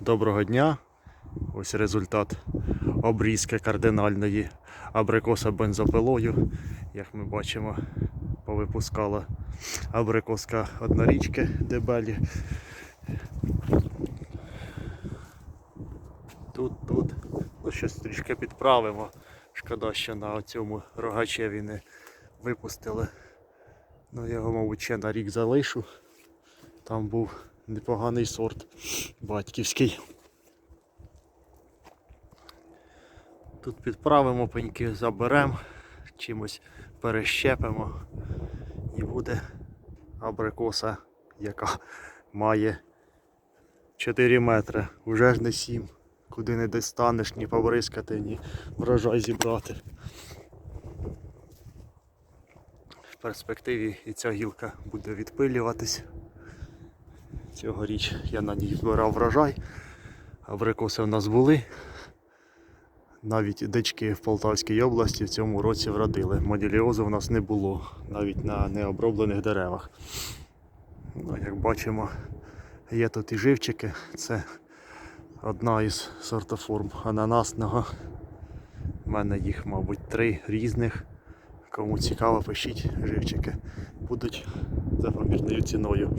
Доброго дня. Ось результат обрізки кардинальної абрикоса бензопилою. Як ми бачимо, повипускала абрикоска однорічки дебелі. Тут, тут. Ну, щось трішки підправимо. Шкода, що на цьому рогачеві не випустили. Ну, я його, мабуть, ще на рік залишу. Там був непоганий сорт батьківський. Тут підправимо пеньки, заберемо, чимось перещепимо і буде абрикоса, яка має 4 метри, вже ж не 7, куди не достанеш, ні побризкати, ні врожай зібрати. В перспективі і ця гілка буде відпилюватись. Цьогоріч я на ній збирав врожай. Абрикоси в нас були. Навіть дички в Полтавській області в цьому році вродили. Моділіозу в нас не було, навіть на необроблених деревах. Ну, як бачимо, є тут і живчики. Це одна із сортоформ ананасного. У мене їх, мабуть, три різних. Кому цікаво, пишіть живчики. Будуть за помірною ціною.